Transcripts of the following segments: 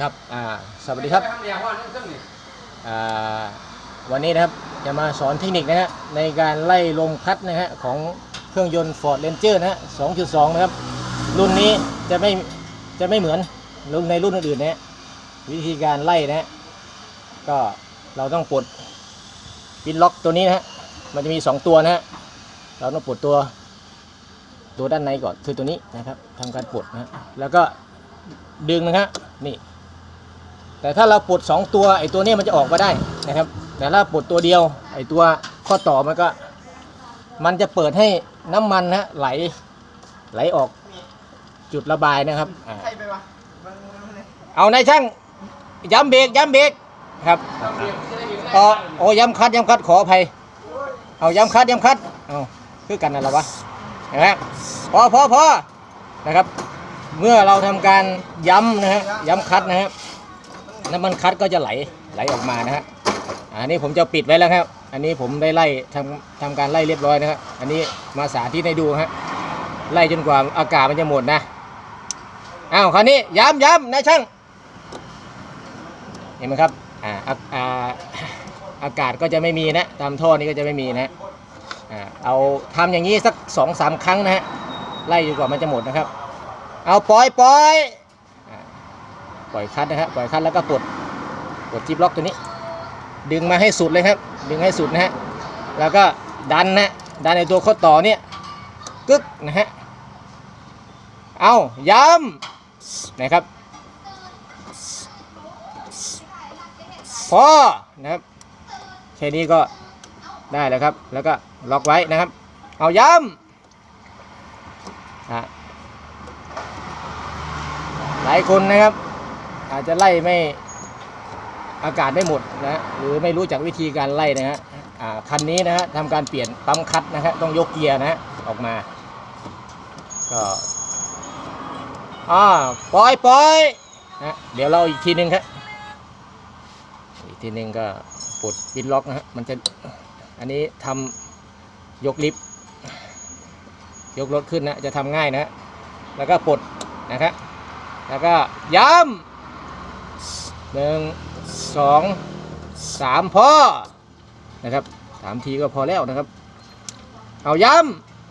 ครับอ่าสวัสดีครับอ่าวันนี้นะครับจะมาสอนเทคนิคนะฮะในการไล่ลมคัดนะฮะของเครื่องยนต์ Ford Ranger นะฮะ2.2 นะครับ รุ่นนี้จะไม่จะไม่เหมือนรุ่นในรุ่นอื่นๆนะฮะวิธีการไล่นะฮะก็เราต้องปลดปินล็อกตัวนี้นะฮะมันจะมี 2 ตัวนะฮะเราต้องปลดตัวตัวด้านในก่อนคือตัวนี้นะครับทำการปลดนะฮะแล้วก็ดึงนะฮะนี่ แต่ถ้าเราปลดสองตัวไอ้ตัวนี้มันจะออกมาได้นะครับ แต่ถ้าปลดตัวเดียวไอ้ตัวข้อต่อมันก็ มันจะเปิดให้น้ำมันนะไหลไหลออกจุดระบายนะครับอ่าใครไปวะเอานายช่างย้ำเบรกย้ำเบรกครับอ๋อโอ้ย้ำคัดย้ำคัดขออภัยเอาย้ำคัดย้ำคัดเอาคือกันนั่นแหละวะเห็นไหมพอพอพอนะครับ เมื่อเราทำการย้ำนะฮะย้ำคัดนะฮะ น้ำมันคัดก็จะไหลไหลออกมานะฮะอันนี้ผมจะปิดไว้แล้วครับ อันนี้ผมได้ไล่ทำทำการไล่เรียบร้อยนะครับอันนี้มาสาธิตให้ดูฮะไล่จนกว่าอากาศมันจะหมดนะอ้าวคราวนี้ย้ำย้ำนายช่างเห็นไหมครับอ่าอ่าอากาศก็จะไม่มีนะตามท่อนี้ก็จะไม่มีนะอ่าเอาทำอย่างนี้สักสองสามครั้งนะฮะไล่จนกว่ามันจะหมดนะครับ เอาปล่อยปล่อย ปล่อยคัดนะครับปล่อยคัดแล้วก็กดกดจิ๊บล็อกตัวนี้ ดึงมาให้สุดเลยครับ ดึงให้สุดนะฮะแล้วก็ดันนะดันในตัวข้อต่อเนี่ยกึกนะฮะเอาย้ำนะครับพอนะครับแค่นี้ก็ได้แล้วครับ แล้วก็ล็อกไว้นะครับ เอาย้ำอะหลายคนนะครับ อาจจะไล่ไม่อากาศไม่หมดนะหรือไม่รู้จักวิธีการไล่นะฮะอ่าคันนี้นะฮะทำการเปลี่ยนปั๊มคัดนะฮะต้องยกเกียร์นะฮะออกมาก็อ่าปล่อยปล่อยนะเดี๋ยวเราอีกทีหนึงครับอีกทีหนึงก็ปลดปินล็อกนะฮะมันจะอันนี้ทำยกลิฟต์ยกรถขึ้นนะจะทำง่ายนะฮะแล้วก็ปลดนะครับแล้วก็ย้ำ หนึ่งสองสามพอนะครับสามทีก็พอแล้วนะครับ เอาย้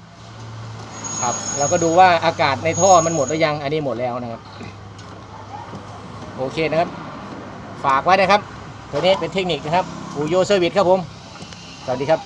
ำครับเราก็ดูว่าอากาศในท่อมันหมดหรือยัง อันนี้หมดแล้วนะครับ โอเคนะครับ ฝากไว้นะครับ ตัวนี้เป็นเทคนิคนะครับอูโยเซอร์วิสครับผม สวัสดีครับ